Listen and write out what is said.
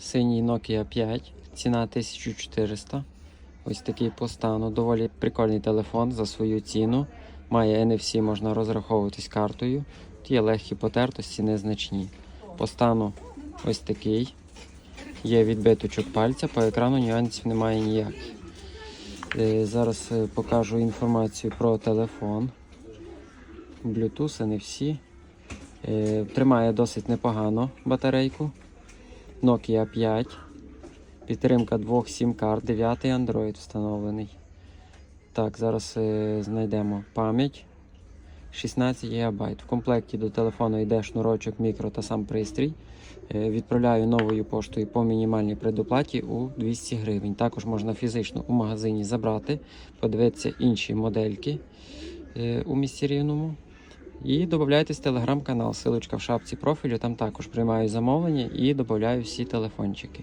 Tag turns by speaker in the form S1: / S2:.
S1: Синій Nokia 5, ціна 1400. Ось такий по стану. Доволі прикольний телефон за свою ціну. Має NFC, можна розраховуватись картою. Тут є легкі потертості, незначні. По стану ось такий. Є відбиточок пальця, по екрану нюансів немає ніяких. Е, Зараз е, покажу інформацію про телефон. Bluetooth, NFC. Е, Тримає досить непогано батарейку. Nokia 5. Підтримка двох сім-карт, 9 Android встановлений. Так, зараз е, знайдемо пам'ять. 16 ГБ. В комплекті до телефону йде шнурочок мікро та сам пристрій. Е, Відправляю новою поштою по мінімальній предоплаті у 200 гривень. Також можна фізично у магазині забрати, подивитися інші модельки е, у місті рівному. І додайтесь в телеграм-канал, силочка в шапці профілю, там також приймаю замовлення і додаю всі телефончики.